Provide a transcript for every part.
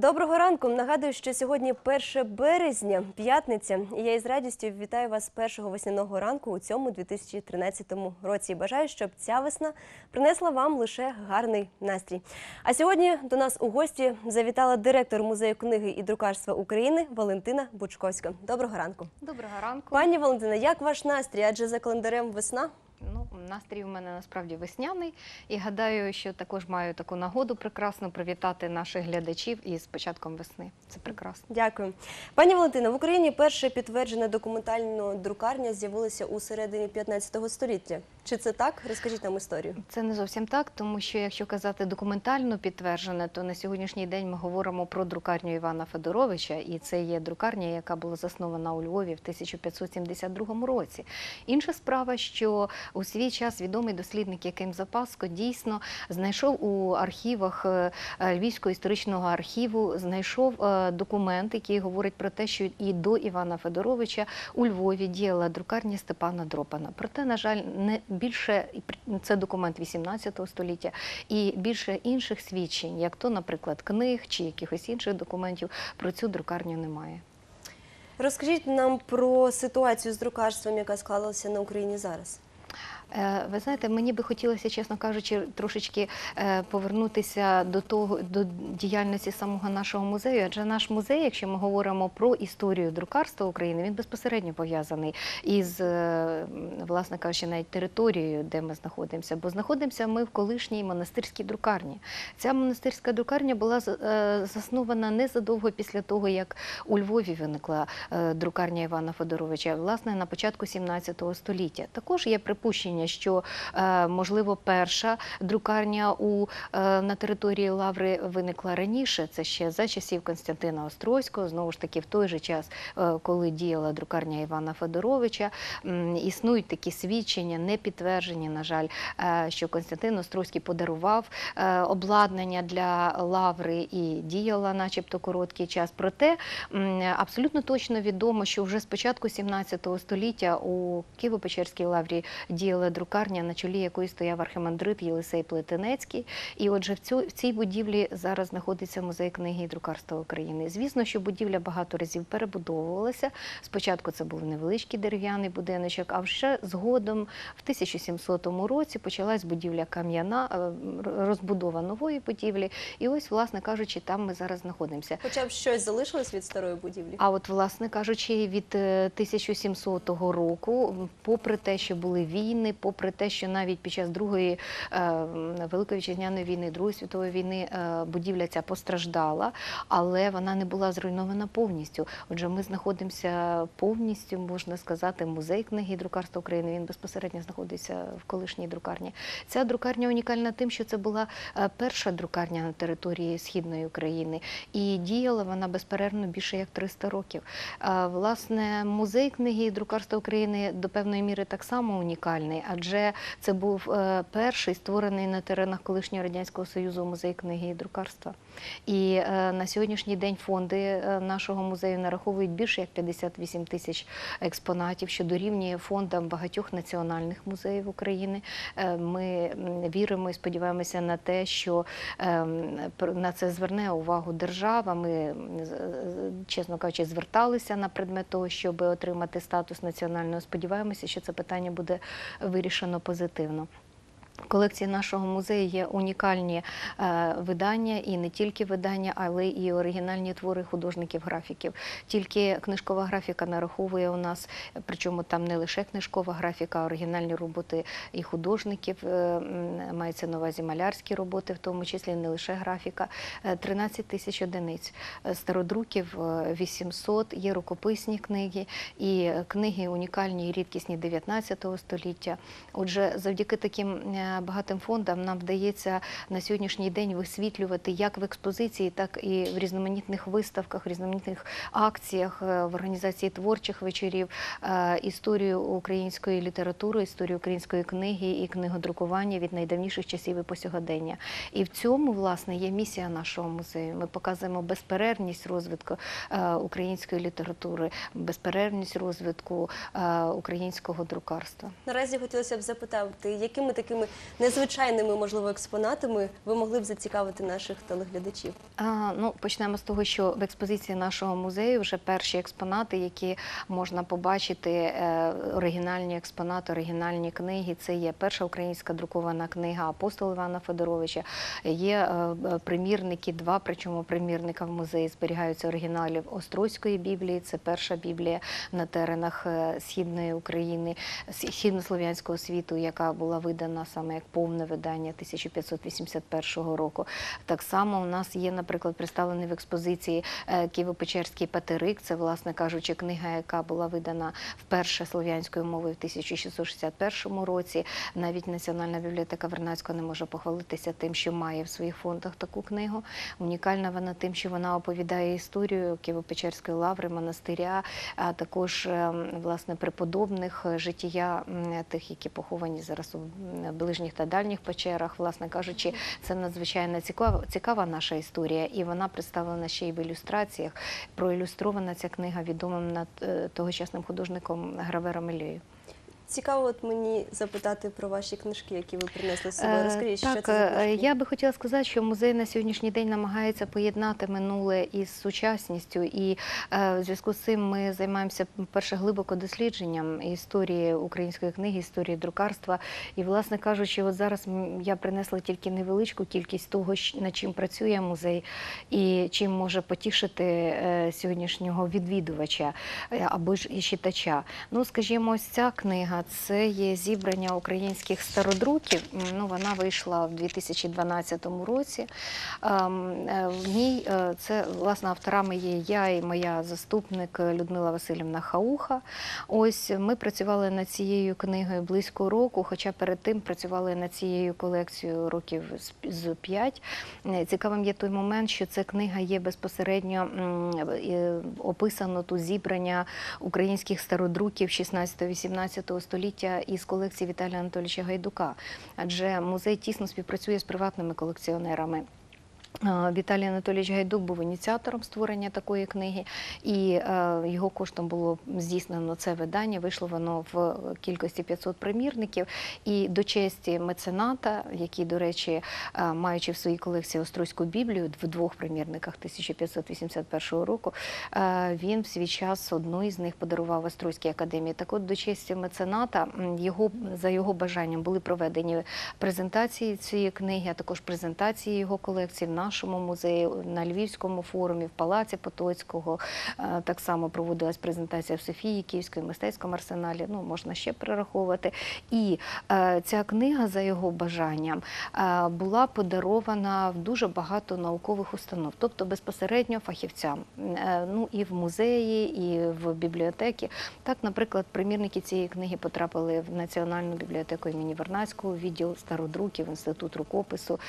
Доброго ранку. Нагадую, що сьогодні 1 березня, п'ятниця. І я із радістю вітаю вас з першого весняного ранку у цьому 2013 році. Бажаю, щоб ця весна принесла вам лише гарний настрій. А сьогодні до нас у гості завітала директор музею книги і друкарства України Валентина Бучковська. Доброго ранку. Доброго ранку. Пані Валентина, як ваш настрій? Адже за календарем весна. Настрій у мене насправді весняний, і гадаю, що також маю таку нагоду прекрасно привітати наших глядачів із початком весни. Це прекрасно. Дякую. Пані Валентина, в Україні перша підтверджена документальна друкарня з'явилася у середині 15 століття. Чи це так? Розкажіть нам історію. Це не зовсім так, тому що якщо казати документально підтверджене, то на сьогоднішній день ми говоримо про друкарню Івана Федоровича, і це є друкарня, яка була заснована у Львові в 1572 році. Інша справа, що у свій час відомий дослідник Яким Запаско дійсно знайшов у архівах е, е, Львівського історичного архіву, знайшов е, документ, який говорить про те, що і до Івана Федоровича у Львові діяла друкарня Степана Дропана. Проте, на жаль, не більше і це документ 18 століття, і більше інших свідчень, як то, наприклад, книг чи якихось інших документів, про цю друкарню немає. Розкажіть нам про ситуацію з друкарством, яка склалася на Україні зараз. Е, Ви знаєте, мені би хотілося, чесно кажучи, трошечки е, повернутися до того до діяльності самого нашого музею. Адже наш музей, якщо ми говоримо про історію друкарства України, він безпосередньо пов'язаний із, е, власне кажучи, навіть територією, де ми знаходимося. Бо знаходимося ми в колишній монастирській друкарні. Ця монастирська друкарня була е, заснована незадовго після того, як у Львові виникла е, друкарня Івана Федоровича, власне, на початку 17 століття. Також є припущення, що е, можливо перша друкарня у на території Лаври виникла раніше. Це ще за часів Константина Острозького, знову ж таки, в той же час, коли діяла друкарня Івана Федоровича. Існують такі свідчення, не підтверджені, на жаль, е, що Константин Острозький подарував е, обладнання для лаври і діяла, начебто, короткий час. Проте абсолютно точно відомо, що вже з початку 17 століття у Києво-Печерській лаврі діяла друкарня, на чолі якої стояв архимандрит Єлисей Плетенецький. І отже, в цій будівлі зараз знаходиться музей книги і друкарства України. Звісно, що будівля багато разів перебудовувалася. Спочатку це був невеличкий дерев'яний будиночок, а вже згодом, в 1700 році, почалась будівля кам'яна, е, розбудова нової будівлі. І ось, власне кажучи, там ми зараз знаходимося. Хоча б щось залишилось від старої будівлі. А от, власне кажучи, від е, 1700 року, попри те, що були війни, попри те, що навіть під час Другої е, Великої вітчизняної війни, Другої світової війни е, будівля ця постраждала, але вона не була зруйнована повністю. Отже, ми знаходимося повністю, можна сказати, музей книги друкарства України. Він безпосередньо знаходиться в колишній друкарні. Ця друкарня унікальна тим, що це була е, перша друкарня на території східної України, і діяла вона безперервно більше як 300 років. Е, Власне, музей книги і друкарства України до певної міри так само унікальний, адже це був е, перший створений на теренах колишнього радянського союзу музей книги і друкарства. І на сьогоднішній день фонди нашого музею нараховують більше як 58 тисяч експонатів, що дорівнює фондам багатьох національних музеїв України. Е, Ми віримо і сподіваємося на те, що ем, на це зверне увагу держава. Ми, чесно кажучи, зверталися на предмет того, щоб отримати статус національного. Сподіваємося, що це питання буде вирішено позитивно. Колекції нашого музею є унікальні е, видання, і не тільки видання, але і оригінальні твори художників-графіків. Тільки книжкова графіка нараховує у нас, е, причому там не лише книжкова графіка, а оригінальні роботи і художників, е, мається на увазі малярські роботи, в тому числі не лише графіка, е, 13 тисяч одиниць. Е, Стародруків е, 800, є рукописні книги і е, книги унікальні і рідкісні 19 століття. Отже, завдяки таким е, багатим фондам нам вдається на сьогоднішній день висвітлювати як в експозиції, так і в різноманітних виставках, різноманітних акціях, е, в організації творчих вечорів, е, історію української літератури, історію української книги і книгодрукування від найдавніших часів і по сьогодення. І в цьому, власне, є місія нашого музею. Ми показуємо безперервність розвитку е, української літератури, безперервність розвитку українського друкарства. Наразі хотілося б запитати, якими такими незвичайними, можливо, експонатами ви могли б зацікавити наших телеглядачів? А, ну, почнемо з того, що в експозиції нашого музею вже перші експонати, які можна побачити, е, оригінальні експонати, оригінальні книги. Це є перша українська друкована книга апостола Івана Федоровича. Є е, е, примірники, два, причому примірника в музеї зберігаються оригіналів Острозької Біблії. Це перша Біблія на теренах е, східної України, схі- східнослов'янського світу, яка була видана саме як повне видання 1581 року. Так само у нас є, наприклад, представлений в експозиції е, Києво-Печерський патерик. Це, власне кажучи, книга, яка була видана вперше слов'янською мовою в 1661 році. Навіть Національна бібліотека Вернадського не може похвалитися тим, що має в своїх фондах таку книгу. Унікальна вона тим, що вона оповідає історію Києво-Печерської лаври, монастиря, а також е, власне преподобних е, життя тих, які поховані зараз у м, ближніх та дальніх печерах. Власне кажучи, це надзвичайно цікава, цікава наша історія, і вона представлена ще й в ілюстраціях. Проілюстрована ця книга відомим над е, тогочасним художником Гравером Ілією. Цікаво, от мені запитати про ваші книжки, які ви принесли з собою. Е, Розкажіть, що це за е, книжки? я би хотіла сказати, що музей на сьогоднішній день намагається поєднати минуле із сучасністю, і е, в зв'язку з цим ми займаємося перше глибоко дослідженням історії української книги, історії друкарства. І, власне кажучи, от зараз я принесла тільки невеличку кількість того, над чим працює музей, і чим може потішити сьогоднішнього відвідувача або ж і читача. Ну, скажімо, ось ця книга це є зібрання українських стародруків. Ну, вона вийшла в 2012 році. Ем, е, В ній е, це власне авторами є я і моя заступник Людмила Васильівна Хауха. Ось ми працювали над цією книгою близько року, хоча перед тим працювали над цією колекцією років з- п'ять. Е, Цікавим є той момент, що ця книга є безпосередньо описано тут зібрання українських стародруків 16-18 століття із колекції Віталія Анатолійовича Гайдука, адже музей тісно співпрацює з приватними колекціонерами. Е, Віталій Анатолійович Гайдук був ініціатором створення такої книги, і е, його коштом було здійснено це видання. Вийшло воно в кількості 500 примірників. І до честі мецената, який, до речі, е, маючи в своїй колекції Острозьку Біблію в двох примірниках 1581 року, він в свій час одну із них подарував Острозькій академії. Так от до честі мецената його за його бажанням були проведені презентації цієї книги, а також презентації його колекції нашому музеї, на Львівському форумі, в Палаці Потоцького. Е, Так само проводилась презентація в Софії, Київському мистецькому арсеналі. Ну, можна ще перераховувати. І е, ця книга, за його бажанням, е, була подарована в дуже багато наукових установ, тобто безпосередньо фахівцям. Ну і в музеї, і в бібліотеки. Так, наприклад, примірники цієї книги потрапили в Національну бібліотеку імені Вернадського, відділ стародруків, інститут рукопису.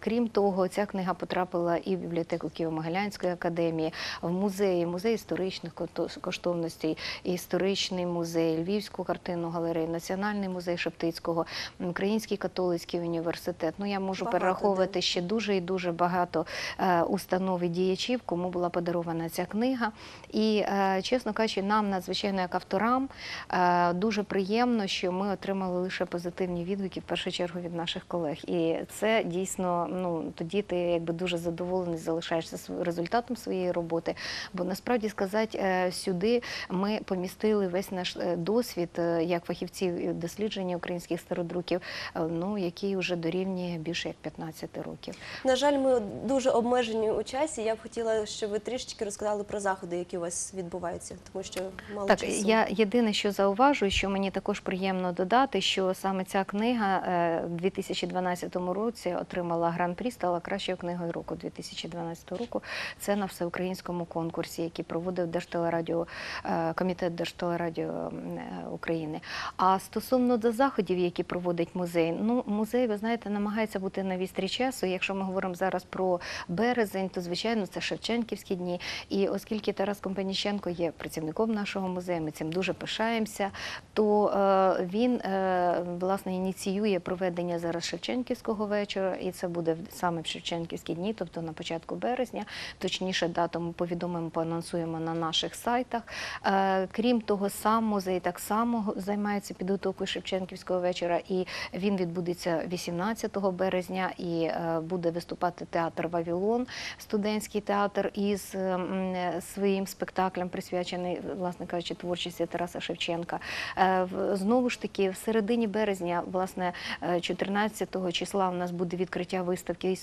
Крім того, ця книга потрапила і в бібліотеку Києво-Могилянської академії, в музеї, музей історичних коштовностей, історичний музей, Львівську картинну галерею, Національний музей Шептицького, Український католицький університет. Ну я можу Багато, перераховувати да. ще дуже і дуже багато е, установ і діячів, кому була подарована ця книга. І е, чесно кажучи, нам надзвичайно як авторам е, дуже приємно, що ми отримали лише позитивні відгуки в першу чергу від наших колег. І це дійсно ну тоді ти якби дуже задоволений залишаєшся результатом своєї роботи. Бо насправді сказати, е, сюди ми помістили весь наш е, досвід е, як фахівців дослідження українських стародруків, ну який вже дорівнює більше як 15 років. На жаль, ми дуже обмежені у часі. Я б хотіла, щоб ви трішечки розказали про заходи, які у вас відбуваються, тому що мало Так, часу. я єдине, що зауважую, що мені також приємно додати, що саме ця книга в 2012 році отримала гран-прі, стала кращою книгою року 2012 року. Це на всеукраїнському конкурсі, який проводив Держтелерадіо, е, комітет Держтелерадіо е, України. А стосовно до заходів, які проводить музей, ну музей, ви знаєте, намагається бути на вістрі часу. Якщо ми говоримо зараз про березень, то звичайно це Шевченківські дні. І оскільки Тарас Компаніченко є працівником нашого музею, ми цим дуже пишаємося, то е, він е, власне ініціює проведення зараз Шевченківського вечора, і це буде саме в Шевченківському Шевченківські дні, тобто на початку березня. Точніше, дату ми повідомимо, поанонсуємо на наших сайтах. Е, Крім того, сам музей так само займається підготовкою Шевченківського вечора, і він відбудеться 18 березня. І е, буде виступати театр Вавілон, студентський театр із своїм спектаклем, присвячений, власне кажучи, творчості Тараса Шевченка. Е, Знову ж таки, в середині березня, власне, е, 14 числа у нас буде відкриття виставки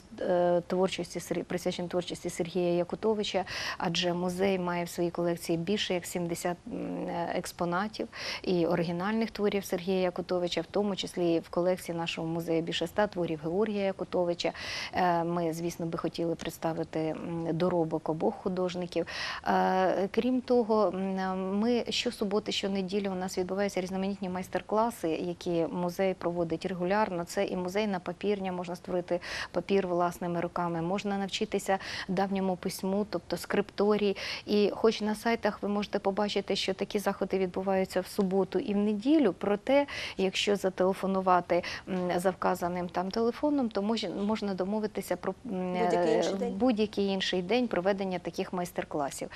творчості присвяченої творчості Сергія Якутовича, адже музей має в своїй колекції більше як 70 е, експонатів і оригінальних творів Сергія Якутовича, в тому числі в колекції нашого музею більше ста творів Георгія Якутовича. Е, Ми, звісно, би хотіли представити доробок обох художників. Е, Крім того, ми щосуботи, щонеділі у нас відбуваються різноманітні майстер-класи, які музей проводить регулярно. Це і музейна папірня, можна створити папір власними руками, можна навчитися давньому письму, тобто скрипторії. І хоч на сайтах ви можете побачити, що такі заходи відбуваються в суботу і в неділю, проте, якщо зателефонувати за вказаним там телефоном, то можна домовитися про Будь-який інший е, день. будь-який інший день проведення таких майстер-класів.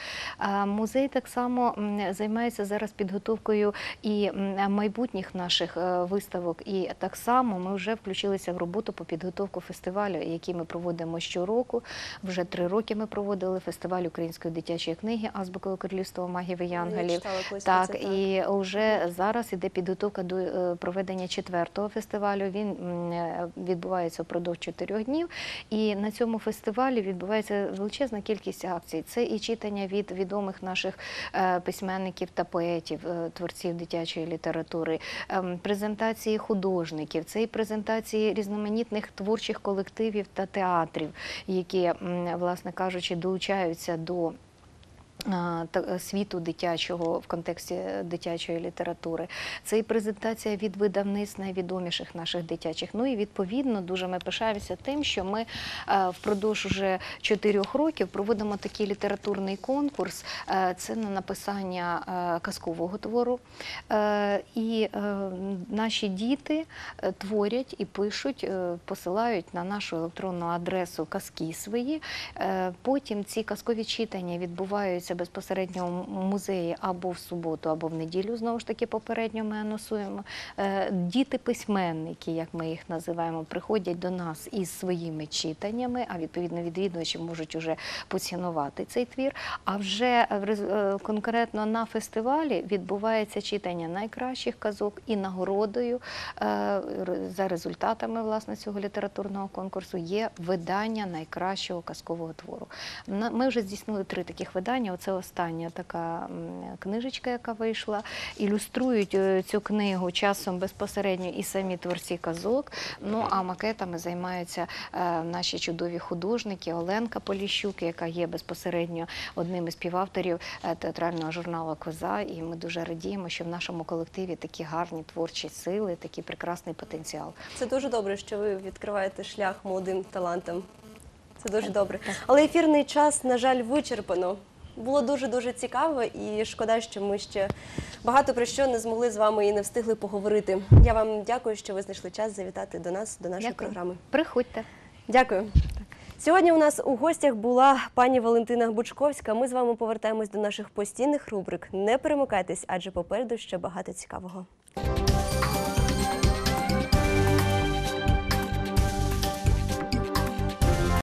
Музей так само займається зараз підготовкою і майбутніх наших е, виставок. І так само ми вже включилися в роботу по підготовку фестивалю, який ми проводимо щороку. Вже три роки ми проводили фестиваль української дитячої книги Азбукове королівство магів і Я янголів. читала Так, і вже зараз іде підготовка до е, проведення четвертого фестивалю. Він е, відбувається впродовж чотирьох днів. І на цьому фестивалі відбувається величезна кількість акцій. Це і читання від відомих наших е, письменників та поетів, творців дитячої літератури, ем, презентації художників, це і презентації різноманітних творчих колективів та театрів, які, власне кажучи, долучаються до світу дитячого в контексті е, дитячої літератури. Це і презентація від видавництв найвідоміших наших дитячих. Ну і відповідно дуже ми пишаємося тим, що ми е, впродовж уже чотирьох років проводимо такий літературний конкурс. Е, Це на написання е, казкового твору. Е, І е, наші діти е, творять і пишуть, е, посилають на нашу електронну адресу казки свої. Е, Потім ці казкові читання відбуваються безпосередньо в музеї або в суботу, або в неділю. Знову ж таки, попередньо ми анонсуємо. Е, Діти-письменники, як ми їх називаємо, приходять до нас із своїми читаннями, а відповідно відвідувачі можуть уже поцінувати цей твір. А вже е, конкретно на фестивалі відбувається читання найкращих казок і нагородою е, за результатами власне цього літературного конкурсу є видання найкращого казкового твору. Ми вже здійснили три таких видання. Оце остання така книжечка, яка вийшла. Ілюструють е, цю книгу часом безпосередньо і самі творці казок. Ну а макетами займаються е, наші чудові художники Оленка Поліщук, яка є безпосередньо одним із співавторів е, театрального журналу Коза. І ми дуже радіємо, що в нашому колективі такі гарні творчі сили, такий прекрасний потенціал. Це дуже добре, що ви відкриваєте шлях молодим талантам. Це дуже добре. Але ефірний час, на жаль, вичерпано. Було дуже дуже цікаво, і шкода, що ми ще багато про що не змогли з вами і не встигли поговорити. Я вам дякую, що ви знайшли час завітати до нас, до нашої Дякую. програми. Приходьте. Дякую. Сьогодні у нас у гостях була пані Валентина Бучковська. Ми з вами повертаємось до наших постійних рубрик. Не перемикайтесь, адже попереду ще багато цікавого.